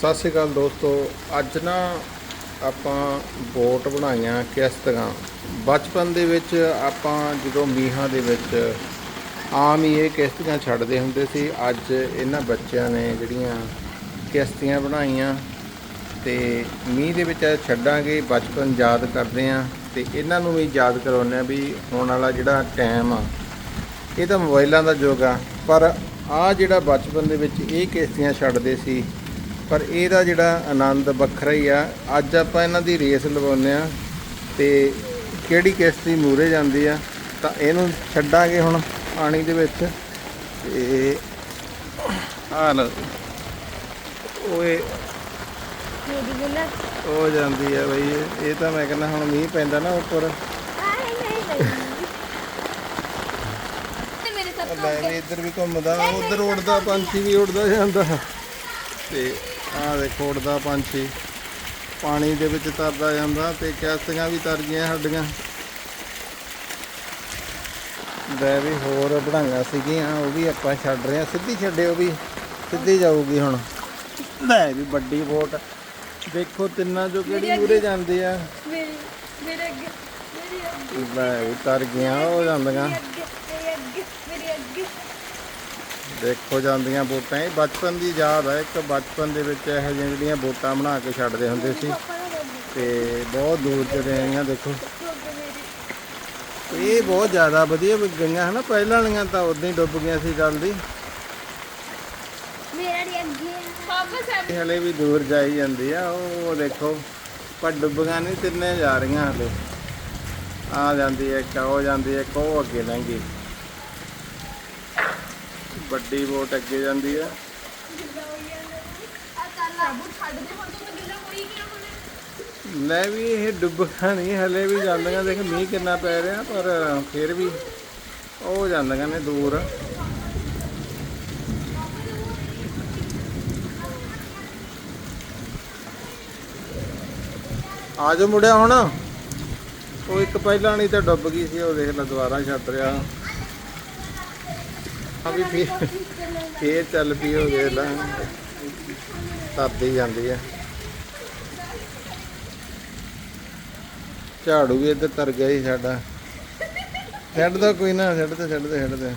ਸਤਿ ਸ਼੍ਰੀ ਅਕਾਲ ਦੋਸਤੋ। ਅੱਜ ਨਾ ਆਪਾਂ ਬੋਟ ਬਣਾਈਆਂ ਕਿਸ਼ਤੀਆਂ ਬਚਪਨ ਦੇ ਵਿੱਚ ਆਪਾਂ ਜਦੋਂ ਮੀਹਾਂ ਦੇ ਵਿੱਚ ਆਮ ਹੀ ਇਹ ਕਿਸ਼ਤਾਂ ਛੱਡਦੇ ਹੁੰਦੇ ਸੀ, ਅੱਜ ਇਹਨਾਂ ਬੱਚਿਆਂ ਨੇ ਜਿਹੜੀਆਂ ਕਿਸ਼ਤੀਆਂ ਬਣਾਈਆਂ ਤੇ ਮੀਂਹ ਦੇ ਵਿੱਚ ਅੱਜ ਛੱਡਾਂਗੇ, ਬਚਪਨ ਯਾਦ ਕਰਦੇ ਆਂ ਤੇ ਇਹਨਾਂ ਨੂੰ ਵੀ ਯਾਦ ਕਰਾਉਂਦੇ ਆ ਵੀ ਹੁਣ ਵਾਲਾ ਜਿਹੜਾ ਟਾਈਮ ਆ, ਇਹ ਤਾਂ ਮੋਬਾਈਲਾਂ ਦਾ ਯੁੱਗ ਆ। ਪਰ ਆ ਜਿਹੜਾ ਬਚਪਨ ਦੇ ਵਿੱਚ ਇਹ ਕਿਸ਼ਤੀਆਂ ਛੱਡਦੇ ਸੀ ਪਰ ਇਹਦਾ ਜਿਹੜਾ ਆਨੰਦ ਵੱਖਰਾ ਹੀ ਆ। ਅੱਜ ਆਪਾਂ ਇਹਨਾਂ ਦੀ ਰੇਸ ਲਵਾਉਂਦੇ ਆ ਤੇ ਕਿਹੜੀ ਕਿਸ਼ਤੀ ਮੂਰੇ ਜਾਂਦੀ ਆ ਤਾਂ ਇਹਨੂੰ ਛੱਡਾਂਗੇ ਹੁਣ ਪਾਣੀ ਦੇ ਵਿੱਚ ਤੇ ਆ ਲਓ ਓਏ ਉਹ ਜਾਂਦੀ ਆ ਬਈ ਇਹ- ਤਾਂ ਮੈਂ ਕਹਿੰਦਾ ਹੁਣ ਮੀਂਹ ਪੈਂਦਾ ਨਾ ਉੱਪਰ। ਲੈ ਇੱਧਰ ਵੀ ਘੁੰਮਦਾ ਉਧਰ ਉੜਦਾ ਪੰਛੀ ਵੀ ਉੜਦਾ ਜਾਂਦਾ। ਤੇ ਆਹ ਦੇਖੋ ਉੜਦਾ ਪੰਛੀ। ਪਾਣੀ ਦੇ ਵਿੱਚ ਤਰਦਾ ਜਾਂਦਾ ਤੇ ਕਿਸ਼ਤੀਆਂ ਵੀ ਤਰ ਗਈਆਂ ਸਾਡੀਆਂ ਲੈ ਵੀ ਹੋਰ ਬਣਾਈਆਂ ਸੀਗੀਆਂ ਉਹ ਵੀ ਆਪਾਂ ਛੱਡ ਰਹੇ ਹਾਂ। ਸਿੱਧੀ ਛੱਡੇ ਉਹ ਵੀ ਸਿੱਧੀ ਜਾਊਗੀ ਹੁਣ। ਲੈ ਵੀ ਵੱਡੀ ਬੋਟ। ਦੇਖੋ ਤਿੰਨਾਂ ਚੋਂ ਕਿਹੜੀ ਮੂਰੇ ਜਾਂਦੀ ਆ। ਮੇਰੇ ਮੇਰੇ ਅੱਗੇ ਮੇਰੀ ਅੱਗੇ। ਲੈ ਵੀ ਤਰ ਗਈਆਂ ਉਹ ਜਾਂਦੀਆਂ। ਮੇਰੀ ਅੱਗੇ ਮੇਰੀ ਅੱਗੇ। ਦੇਖੋ ਜਾਂਦੀਆਂ ਬੋਟਾਂ ਇਹ ਬਚਪਨ ਦੀ ਯਾਦ ਹੈ ਇੱਕ ਬਚਪਨ ਦੇ ਵਿੱਚ ਇਹੋ ਜਿਹੀਆਂ ਜਿਹੜੀਆਂ ਬੋਟਾਂ ਬਣਾ ਕੇ ਛੱਡਦੇ ਹੁੰਦੇ ਸੀ। ਤੇ ਬਹੁਤ ਦੂਰ ਚਲੇ ਆਈਆਂ ਦੇਖੋ। ਇਹ ਬਹੁਤ ਜ਼ਿਆਦਾ ਵਧੀਆ ਵੀ ਗਈਆਂ ਹਨਾ ਪਹਿਲਾਂ ਵਾਲੀਆਂ ਤਾਂ ਉਦਾਂ ਹੀ ਡੁੱਬ ਗਈਆਂ ਸੀ ਜਲਦੀ ਮੇਰਾ ਦੀ ਅੱਗੇ ਹਲੇ ਵੀ ਦੂਰ ਜਾਈ ਜਾਂਦੀ ਆ ਉਹ ਦੇਖੋ ਪਰ ਡੁੱਬੀਆਂ ਨਹੀਂ ਤਿੰਨੇ ਜਾ ਰਹੀਆਂ ਹਲੇ। ਆ ਜਾਂਦੀ ਹੈ ਇੱਕ ਉਹ ਜਾਂਦੀ ਹੈ ਇੱਕ ਉਹ ਅੱਗੇ ਲੰਘੀ ਵੱਡੀ ਬੋਟ ਅੱਗੇ ਜਾਂਦੀ ਆ ਲੈ ਵੀ ਇਹ ਡੁੱਬੀਆਂ ਨਹੀਂ, ਹਲੇ ਵੀ ਜਾਂਦੀਆਂ। ਦੇਖ, ਮੀਂਹ ਕਿੰਨਾ ਪੈ ਰਿਹਾ, ਪਰ ਫਿਰ ਵੀ ਉਹ ਜਾਂਦੀਆਂ ਨੇ ਦੂਰ। ਆ ਜਾ ਮੁੜਿਆ ਹੁਣ। ਉਹ ਇੱਕ ਪਹਿਲਾਂ ਨਹੀਂ ਤਾਂ ਡੁੱਬ ਗਈ ਸੀ, ਉਹ ਦੇਖ ਲੈ, ਦੁਬਾਰਾ ਛੱਡ ਰਿਹਾ। ਆ ਵੀ ਫਿਰ ਫੇਰ ਚੱਲ ਪਈ ਹੋ ਗਏ ਲੈ। ਤਰਦੀ ਜਾਂਦੀ ਆ। ਝਾੜੂ ਵੀ ਇੱਧਰ ਤਰ ਗਿਆ ਸੀ ਸਾਡਾ। ਛੱਡ ਦੋ ਕੋਈ ਨਾ, ਛੱਡ ਦੇ ਛੱਡ ਦੇ ਛੱਡ ਦੇ।